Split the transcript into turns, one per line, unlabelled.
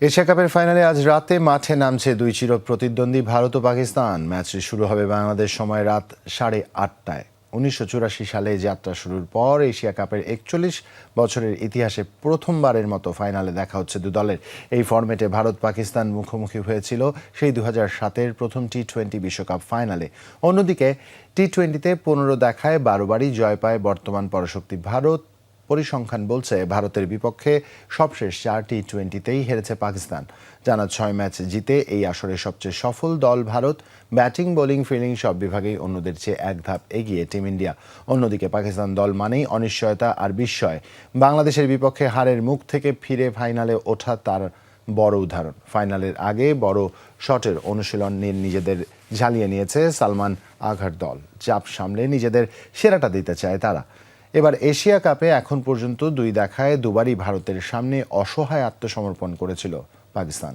Asia কাপের ফাইনালে আজ রাতে মাঠে নামছে দুই চির প্রতিদ্বন্দ্বী ভারত ও পাকিস্তান। ম্যাচটি শুরু হবে বাংলাদেশ সময় রাত সাড়ে আটটায়। উনিশশো চুরাশি সালে যাত্রা শুরুর পর এশিয়া কাপের একচল্লিশ বছরের ইতিহাসে প্রথমবারের মতো ফাইনালে দেখা হচ্ছে দু দলের। এই ফরম্যাটে ভারত পাকিস্তান মুখোমুখি হয়েছিল সেই দু সাতের প্রথম টি টোয়েন্টি বিশ্বকাপ ফাইনালে। অন্যদিকে টি টোয়েন্টিতে পনেরো দেখায় বারোবারই জয় পায় বর্তমান পরাশক্তি ভারত। পরিসংখ্যান বলছে, ভারতের বিপক্ষে সবশেষ চার টি টোয়েন্টিতেই হেরেছে পাকিস্তান। জানা ছয় ম্যাচ জিতে এই আসরে সবচেয়ে সফল দল ভারত। ব্যাটিং, বোলিং, ফিল্ডিং সব বিভাগেই অন্যদের চেয়ে এক ধাপ এগিয়ে টিম ইন্ডিয়া। অন্যদিকে পাকিস্তান দল মানেই অনিশ্চয়তা আর বিস্ময়। বাংলাদেশের বিপক্ষে হারের মুখ থেকে ফিরে ফাইনালে ওঠা তার বড় উদাহরণ। ফাইনালের আগে বড় শটের অনুশীলন নিয়ে নিজেদের ঝালিয়ে নিয়েছে সালমান আঘার দল। চাপ সামলে নিজেদের সেরাটা দিতে চায় তারা। এবার এশিয়া কাপে এখন পর্যন্ত দুই দেখায় দুবারই ভারতের সামনে অসহায় আত্মসমর্পণ করেছিল পাকিস্তান।